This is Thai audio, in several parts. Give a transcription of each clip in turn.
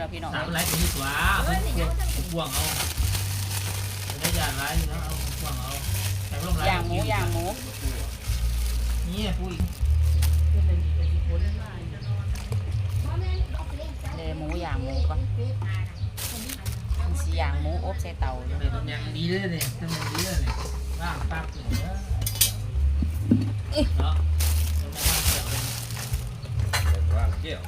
ล่ะพี่น้องสามไรตัวนี้ตัวเอาพวกบ่วงเอาได้ยาไรแล้วเอาบ่วงเอาแต่ลงไรย่างหมูย่างหมูนี่ปุ้ยเลยหมูย่างหมูก่อนมันสิย่างหมูอบใส่เตาอยู่เลยต้นยางดีเลยเนี่ยต้นยางดีเลยเนี่ยร่างปากเลยเนาะต้นยางเกี่ยว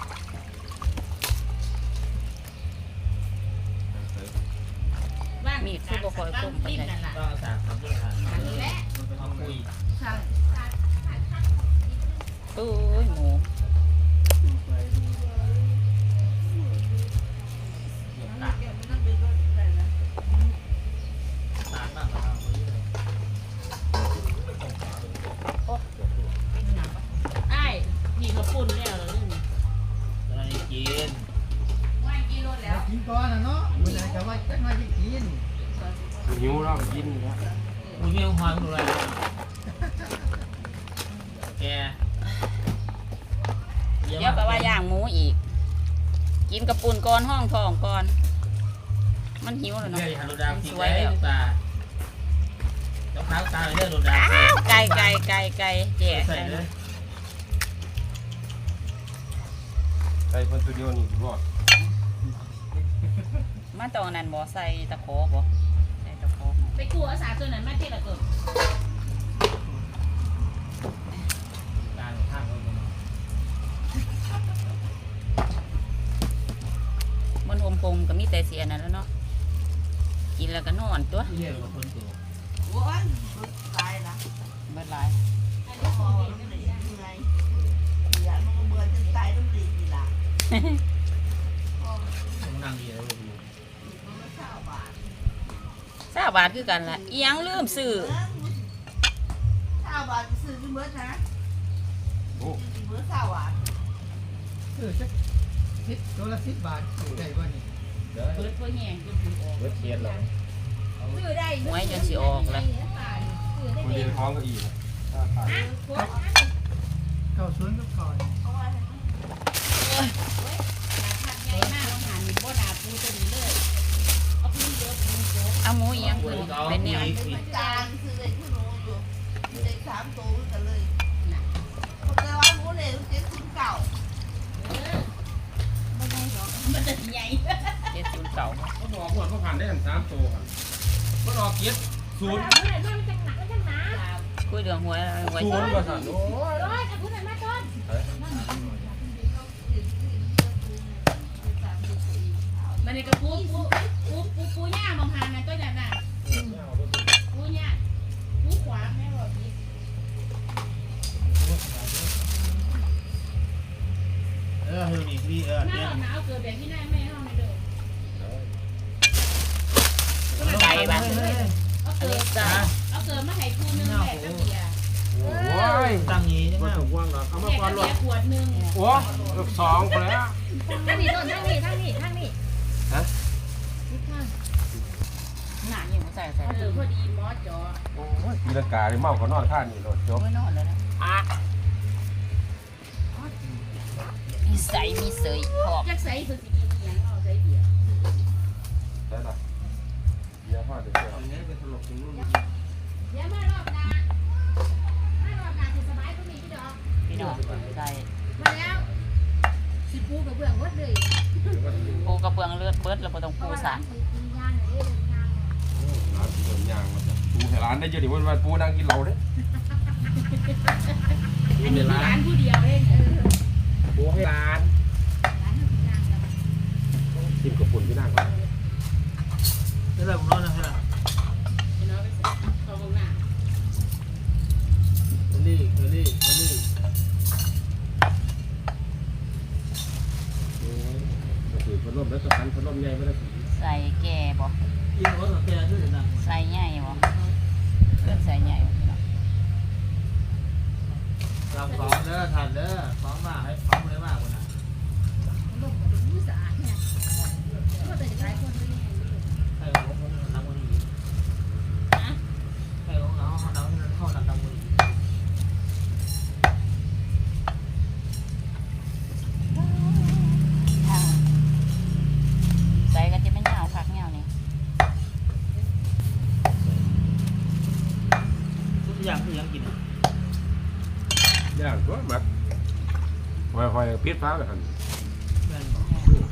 เลยว่างเกี่ยวมีดคือบ่ค่อยคมปานใดก็สามคำด้วยกันเอาคุยเอ้ยหมูเหยียบหนักตาบ้างเอาคุยเลยไอ้พี่เขาปุ่นแล้วเหรอเรื่องนี้ตอนนี้กินกินก่อนนะเนาะเวลาจะว่าจะมาที่กิน หิวเรากินแล้วคุยไม่หอยมึงเลยแกเดี๋ยวก็ว่าย่างหมูอีก กินกระปุ่นก่อนห้องทองก่อน มันหิวแล้วเดี๋เนาะยวฮัลโหลดาวกินไว้ตาต้องเท้าตาเลยเด้อโดนดาวอ้าวไก่ไก่ไก่ไก่แจ่ใส่ไก่เลยไอ้คนตัวเดียวนี่รอด มาตอนนั้นบ่ใส่ตะโคบ่ใส่ตะโคไปกลัวอาสาตัวนั้นมาที่ละเกิดตาข้างเขาตรงนี้มันหมคมก็มีแต่เสียนั่นแหล้วเนาะกินแล้วก็นอนตัวเรียกว่าคนตัวเบิดหลายอันนี้ของเด็กไม่ได้ต้องนั่งดีแล้วดู ซาบาทคือกันล่ะอีหยังลืมซื้อข้าวบาทซื้อที่เบิร์ดนะโอ้เบิร์ดข้าวหวานเออสักสิบตัวละสิบบาทได้บ่นี่เดี๋ยวเปิดเพื่อแห้งจนถึงออกเบิดเทียนแล้วซื้อได้หวยจนสิออกแล้วซื้อได้คนเด็เรียกนคล้องก็อีกเข้าสวนกับก่อนเอาไว้ผัดใหญ่มากอาหารมีบ่ดาปูตัวนี้เลยเอาปู เยอะปูโจ๊กเอาหมูอีหยังขึ้นเป็นแนวจานซื้อเลยขึ้นโรงอยู่มีเลยสามตัวกันเลยคนแต่ว่าหมูเลยเจ็ดสิบเก้ามันจะใหญ่เจ็ดศูนย์เก่าเขาบอกว่าเขาผ่านได้ถึงสามตัวครับก็รอเกียรศูนย์คุยเรื่องหวยอะไรหวยศูนย์กว่าสันโอ้ยมันนี่ก็ปูปูปูปู ปูย่าบางทางนะก็จะน่ะปูย่าปูขวาแม่บอกพี่เออเฮลนี่พี่เออหน้าเนี่ยหนาวเกิดแบบที่หน้าแม่ห้องไม่เด้อไก่บ้างเอาเกิดเอาเกิดมาให้คู่นึงแหละกับเบียโอ้ยตั้งนี้ใช่ไหมาถูกว่างหรอเอาแหมาละก่อกันหลเบีดขวดนึงโอ้ลูกสองคนแล้ว ทั้งนี้ทั้งนี้ทั้งนี้ทั้งนี้า อยู่ใส่ใส่เออพอดีมอสจอโอ้ยตีลังกาเลยเมาก็นอนท่านี่รถจบไม่นอนแล้วนะอะมีใส่มีเสยพอกจักใส่คือสิกินอีหยังเอาใส่เบียร์ได้ละเดี๋ยวพ่อเดี๋ยวเดี๋ยวอันนี้เป็นตลกจริงเดี๋ยวมารอบหน้ามารอบหน้าสิสบายก็มีพี่ดอกพี่น้องใส่มาแล้วสิปูกับเบื้องวัดเลยปูกระเบื้องเลือดเบิดแล้วบ่ต้องปูสารกิ ร้านที่โดนยางมาจากปูให้ร้านได้เยอะดิวันวันปูนั่งกินเหล้าเด้ อันนี้ร้านผู้เดียวเองเออ ปูให้ร้าน ร้านทำงานกัน กินกับปุ่นพี่นั่งก่อน ๆนี่แหละผมนอนนะฮะ พี่น้องไปใส่เข้าห้องน้ำ เฮลี่เฮลี่เฮลี่ ก็คือพัดลมแล้วสตันพัดลมใหญ่ไม่ได้สี ใส่แก่บ่ ยิงรถของแกด้วยนะ ใส่ใหญ่บ่เพิ่นใส่ใหญ่บ่พี่น้อง เราฟ้องเด้อทันเด้อฟ้องมาให้ฟ้องเลยมากกว่านั้นลงกับเป็นผู้สาเนี่ยก็แต่หลายคนเลยใครของคนนักวันนี้ของเราเขาเราเย่างก็มักหอยหอยเพี้ยฟ้าเลยครันแม่นบ่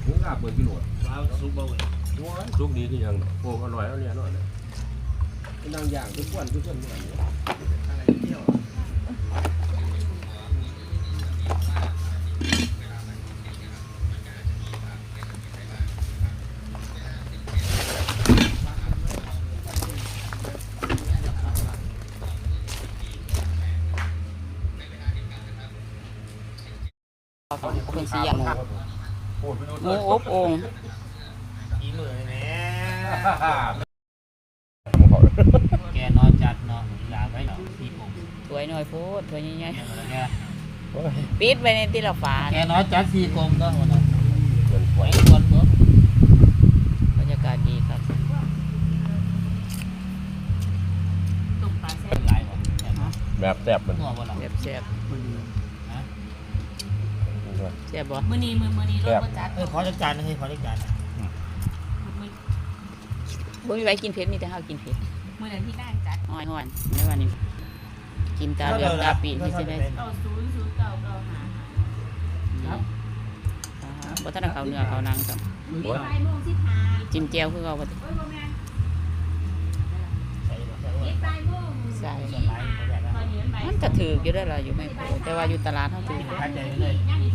หูลาบเบอร์กิโลว้าวซุปบ่เวยหัวสุกดีก็ยังโอ้อร่อยเล้เนี่ยอร่อยเลยนั่งย่างทุกวันทุกวันเนี่ยอะไรเที่ยว เป็นสีอย่างหมูอ้ยไปดูหมูอบโอ่งอีมือแหน่แกน้อยจัดเนาะอยากไว้เนาะพี่ผมถวยหน่อยโพดถวยใหญ่แกๆปิดไว้ในที่ละฝาแกนี่ยน้อยจัดสีกลมก็วันนั้นเงินไว้ไว้คนเบิ่งบรรยากาศดีครับตุ่มปลาแซ่เป็นหลายบ่แบบแบบแซ่บมันนัวบ่ล่ะแซ่บแซ่บ แซ่บบ่มือนี้มือมือนี้รถประจัดเอ้ยขอจักจานนะเฮ้ยขอจักจานนะมือบ่มีไว้กินเผ็ดมีแต่เฮากินเผ็ดมือนั้นที่ได้จัดห้อยห้อนในวันนี้ กินตาเหลืองตาปีนที่สิได้เก้าศูนย์ศูนย์เก้าเก้าหาบ่ทันได้เข้าเนื้อเข้าหนังครับมีใบโมงสิบหาจิ้มแจ่วคือเก่าบ่โอ้ยบ่แม่นใส่บ่ใส่บ่มีใบโมงใส่สี่หาตอนนี้มันใบมันก็ถืออยู่ได้อล่ะอยู่ไม่โพแต่ว่าอยู่ตลาดเฮาถือ หายใจเลยย่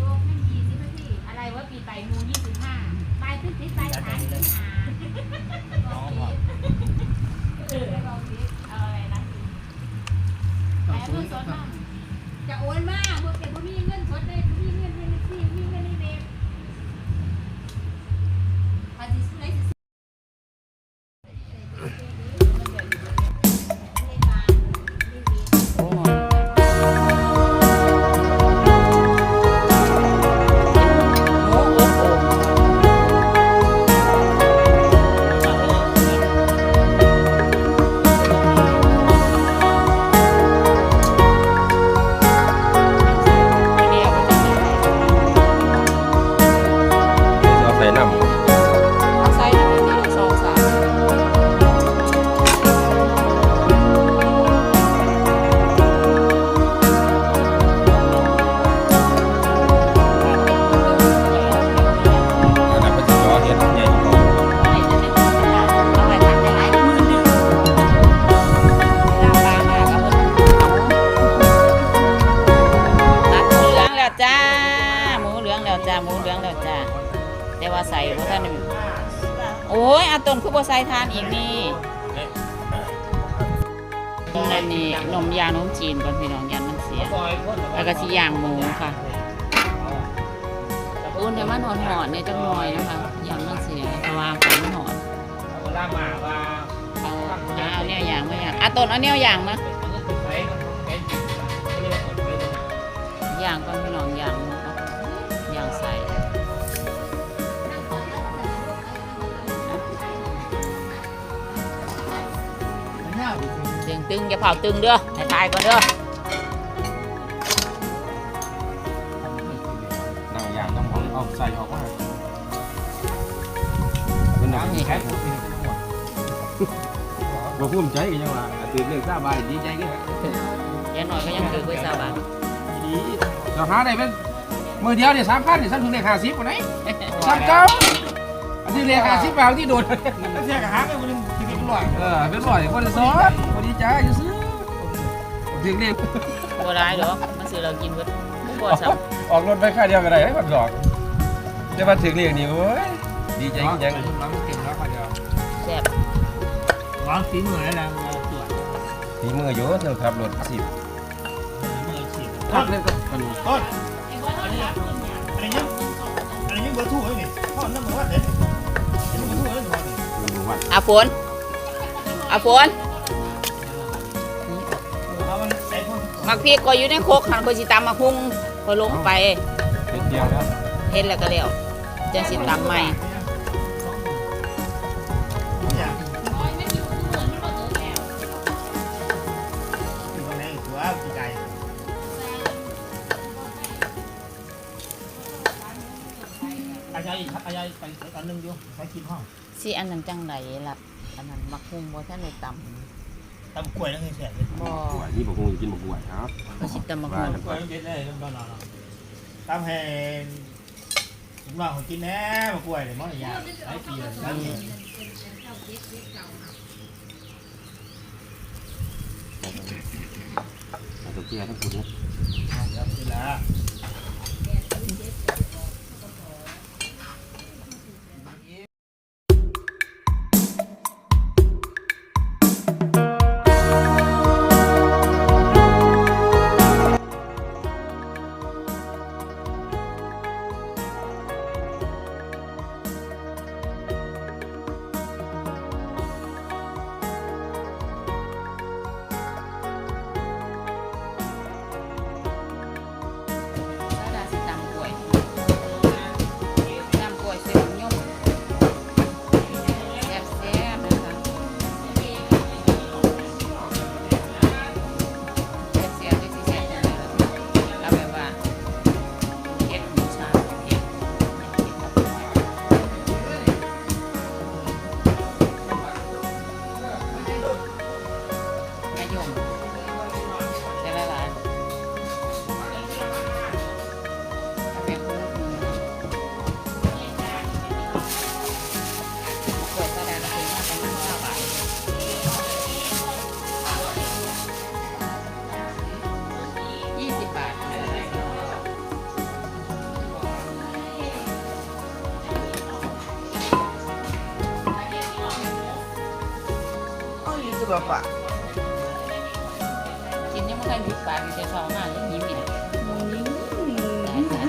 บใส่ทานอีกนี่อันนี้นมยางนมจีนก่อนพี่น้องยันมันเสียแล้วก็สีย่างหมูค่ะอุ่นให้มันหอนๆเนี่ยจังหน่อยนะคะยันมันเสียเพราะว่าไฟมันหอนเอาเนี่ยอย่างไม่อย่างอะต้นเอาเนี่ยอย่างมา ตึงตึงอย่าเผาตึงเด้อให้ตายก่อนเด้อนั่งย่างต้องเอาใส่ออกมาเป็นน้ำนี่นี่แค่พูดถึงบ่ภูมิใจกันยังว่าตื่นเรื่องสบายดีใจกันอยังหน่อยก็ยังถือไว้สาบานดีเราหาได้เป็นมือเดียวเนี่ยสามพันเนี่ยฉันถึงเลขห้าสิบวันไหนสามเก้าอันที่เลขห้าสิบแบบที่โดนแล้วเสียกับหางไปคนนึงชีวิตรวยเออเป็นร้อยคนละสองคน ดีใจจะซื้อถึงเลขบัวร้ายหรอกมันซื้อเรากินเบิดบัวซ้ออกรถไปค่าเดียวกันได้ให้คนดอกจะมาถึงเลขนี่โอ้ยดีใจยังเราเก่งแล้วค่ะเดียวำแซ่บร้อนฝีมือแล้วนะตรวจฝีมืออยู่เธอขับรถสิบมือฉีดพักเล่นก็มันต้นไอ้ว่าเราอยากกินเนี่ยอันนี้อันนี้เบอร์ทู่ไอ้นี่พ่อน้ำมันวัดเด็ดอันนี้เบอร์ทู่ไอ้นี่มันดูวัดอาฝนอาฝน ใส่พ่นมักพริกก็อยู่ในโคกหันก็สิตำมาคุ้งพอลงไปเป็นเดียวแล้วเฮ็ดแล้วก็แล้วจังสิตำใหม่อย่างโอ้ยไม่อยู่คือเหมือนมันบ่เกิดแล้วอยู่ในตัวกี่ไก่อาจารย์อาจารย์ไปตอนนึงอยู่ใช้กินห้องสิอันนั้นจังไดล่ะอันนั้นมักคุ้งบ่ทันได้ตำ ตำกล้วยแล้วเคยแฉะเลยบ่กล้วยนี่บอกคงจะกินบอกกล้วยครับก็สิตำมักว่าคุ้งกันกไปล้วยเด็ดเลยตอนนอนตามให้ผมว่าของกินแน่มากล้วยเลยมั้งอย่างหลายปีเลยหลายปีตัวเกียร์ทั้งคุณนะเดี๋ยวเวลา กินยังไม่เคยหยุดปากอยู่แต่เช้ามากยังยิ้มอีกนะตายตา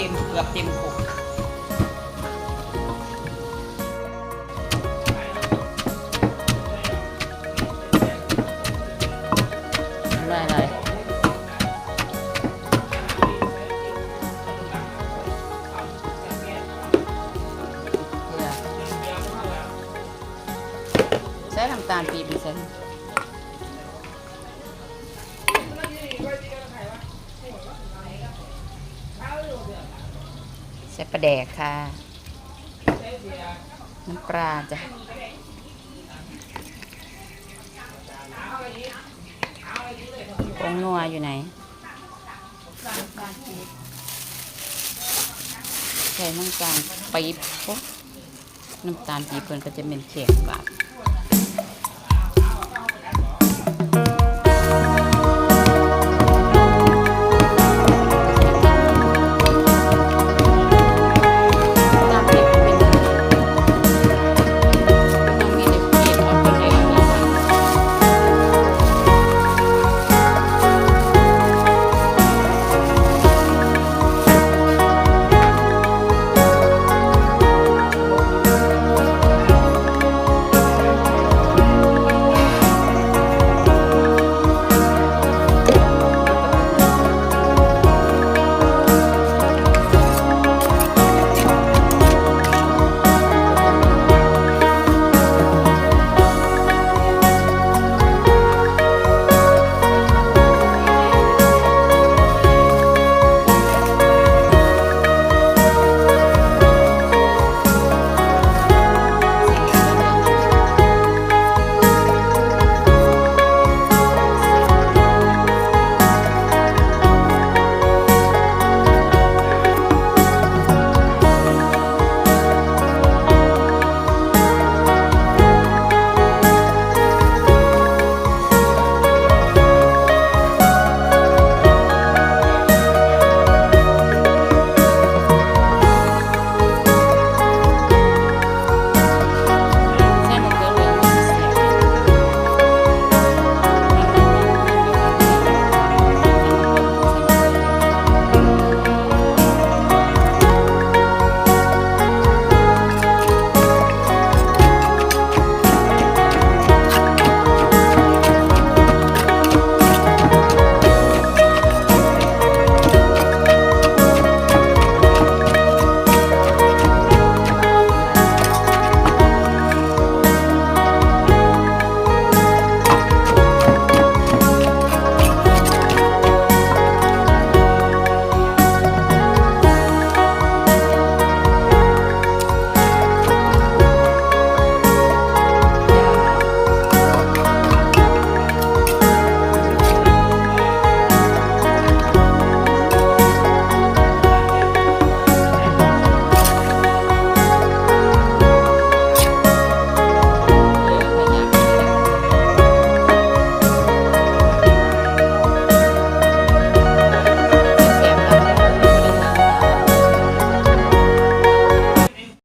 ต็มเกือบเต็มขวด ใส่ปลาแดกค่ะน้ำปลาจ้ะองนัวอยู่ไหนใส่น้ำตาลปี๊บน้ำตาลปี๊บเพิ่นก็จะเป็นเข็มบาด